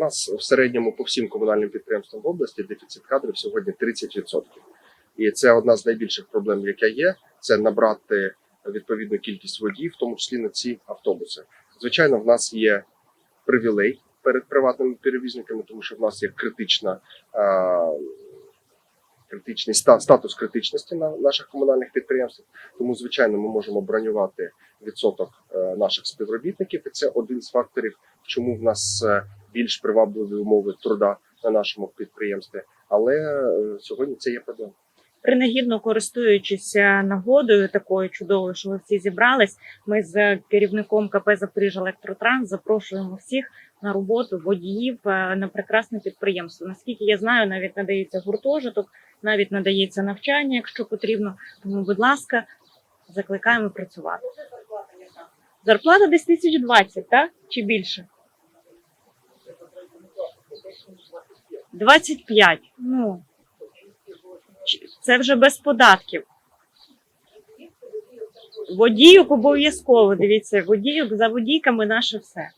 нас в середньому по всім комунальним підприємствам в області дефіцит кадрів сьогодні 30%. І це одна з найбільших проблем, яка є, це набрати відповідну кількість водіїв, в тому числі на ці автобуси. Звичайно, в нас є привілей перед приватними перевізниками, тому що в нас є критична. Критичний статус критичності на наших комунальних підприємствах, тому звичайно ми можемо бронювати відсоток е, наших співробітників, і це один з факторів, чому в нас е, більш привабливі умови труда на нашому підприємстві. Але е, сьогодні це є проблема. Принагідно користуючись нагодою такою чудовою, що ви всі зібрались. Ми з керівником КП Запоріжжя Електротранс запрошуємо всіх на роботу водіїв е, на прекрасне підприємство. Наскільки я знаю, навіть надається гуртожиток, навіть надається навчання, якщо потрібно. Тому, будь ласка, закликаємо працювати. Зарплата десь тисяч двадцять, так? Чи більше? 25. Ну, це вже без податків. Водійок обов'язково, дивіться, водійок за водійками наше все.